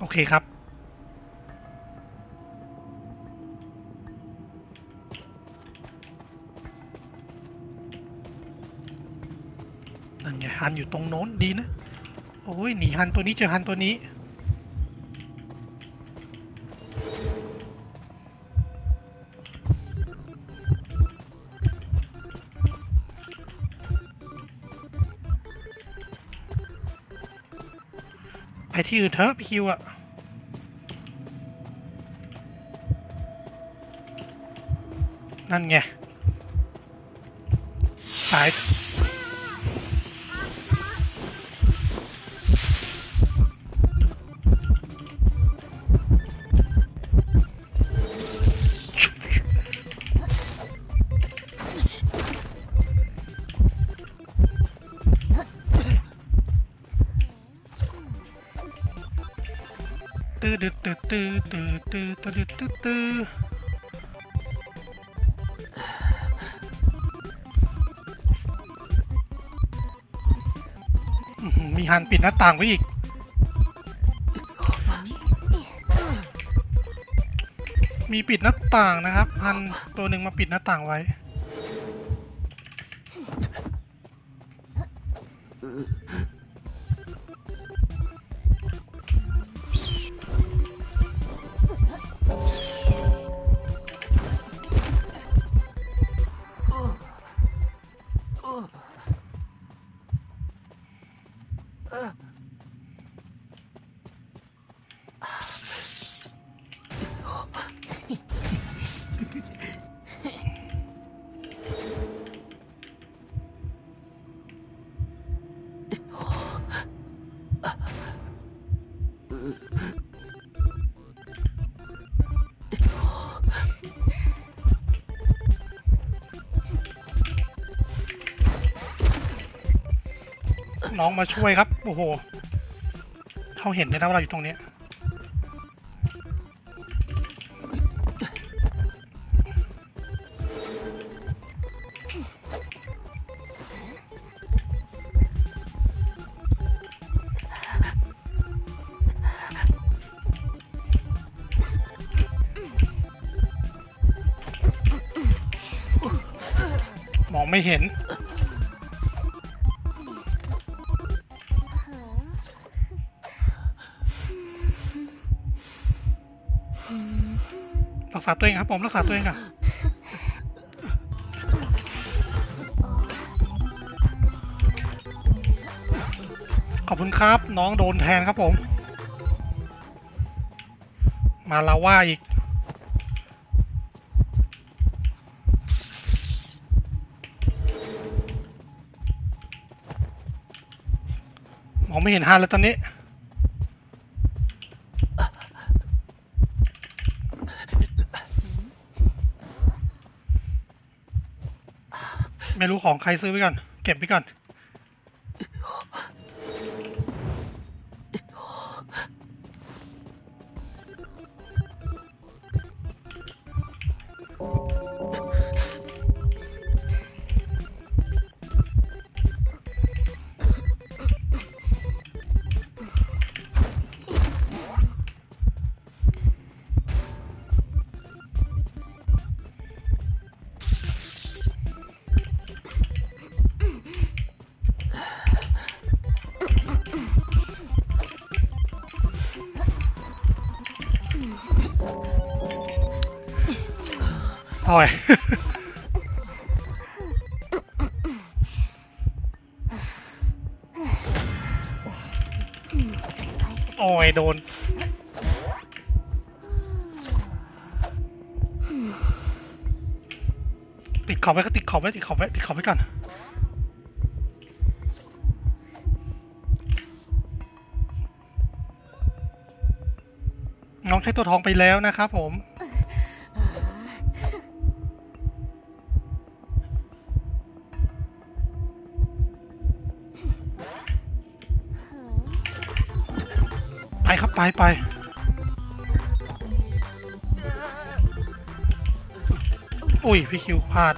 โอเคครับ นั่นไงฮันอยู่ตรงโน้นดีนะ โอ้ยหนีฮันตัวนี้เจอฮันตัวนี้ ที่อื่นเถอะพี่คิวอะนั่นไง สาย ตื้อตื้อตื้อตื้อตื้อตื้อตื้อตื้อตื้อมีฮันปิดหน้าต่างไว้อีกมีปิดหน้าต่างนะครับฮันตัวหนึ่งมาปิดหน้าต่างไว้ น้องมาช่วยครับโอ้โหเขาเห็นเลยนะว่าเราอยู่ตรงนี้มองไม่เห็น รักษาตัวเองครับผมรักษาตัวเองค่ะขอบคุณครับ น้องโดนแทนครับผม มาลาว่าอีกมองไม่เห็นฮาเลยตอนนี้ ไม่รู้ของใครซื้อไว้ก่อน เก็บไว้ก่อน โอ้ยโอ้ยโดน ติดขอบไว้ก็ติดขอบไว้ติดขอบไว้ติดขอบไว้ก่อนน้องใช้ตัวทองไปแล้วนะครับผม ครับไปไปอุ้ย พี่คิวพลาด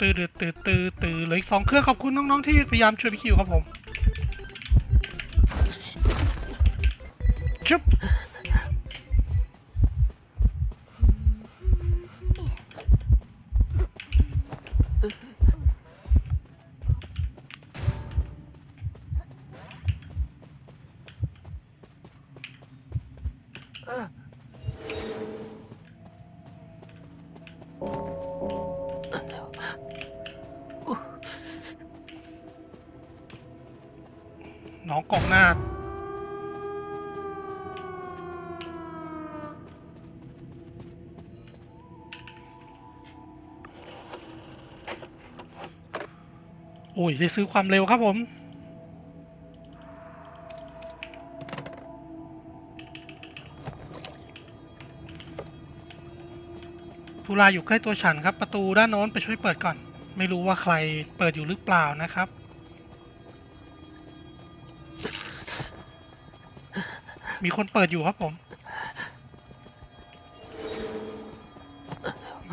ตืดตืดตืดตืดเหลืออีกสองเครื่องขอบคุณน้องๆที่พยายามช่วยพี่คิวครับผมชึบ น้องกองหน้า โอ้ย ได้ซื้อความเร็วครับผมทุลาอยู่ใกล้ตัวฉันครับ ประตูด้านโน้นไปช่วยเปิดก่อน ไม่รู้ว่าใครเปิดอยู่หรือเปล่านะครับ มีคนเปิดอยู่ครับผม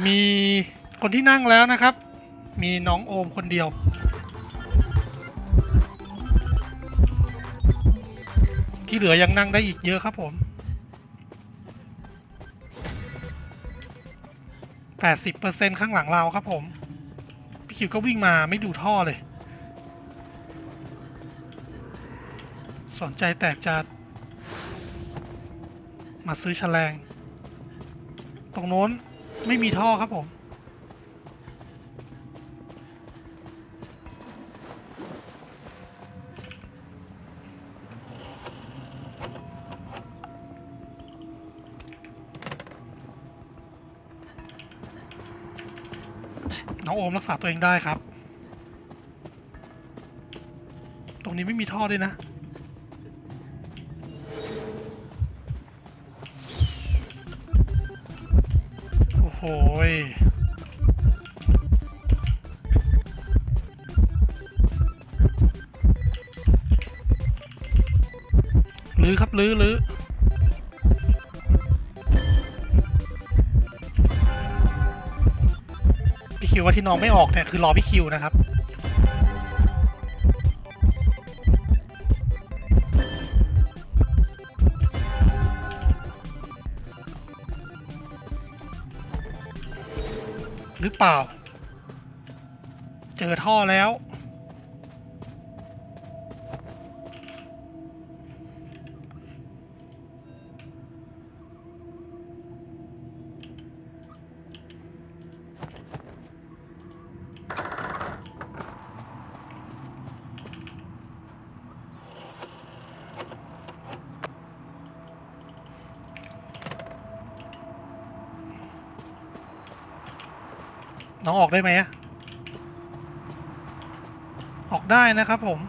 มีคนที่นั่งแล้วนะครับ มีน้องโอมคนเดียว ที่เหลือยังนั่งได้อีกเยอะครับผม 80%ข้างหลังเราครับผม พี่คิวก็วิ่งมาไม่ดูท่อเลย สนใจแต่จะ มาซื้อแฉลง ตรงโน้นไม่มีท่อครับผม น้องโอมรักษาตัวเองได้ครับ ตรงนี้ไม่มีท่อด้วยนะ โอ้โหยลื้อครับลื้อลื้อพี่คิวว่าที่น้องไม่ออกเนี่ยคือรอพี่คิวนะครับ หรือเปล่า เจอท่อแล้ว น้องออกได้ไหมอะออกได้นะครับผม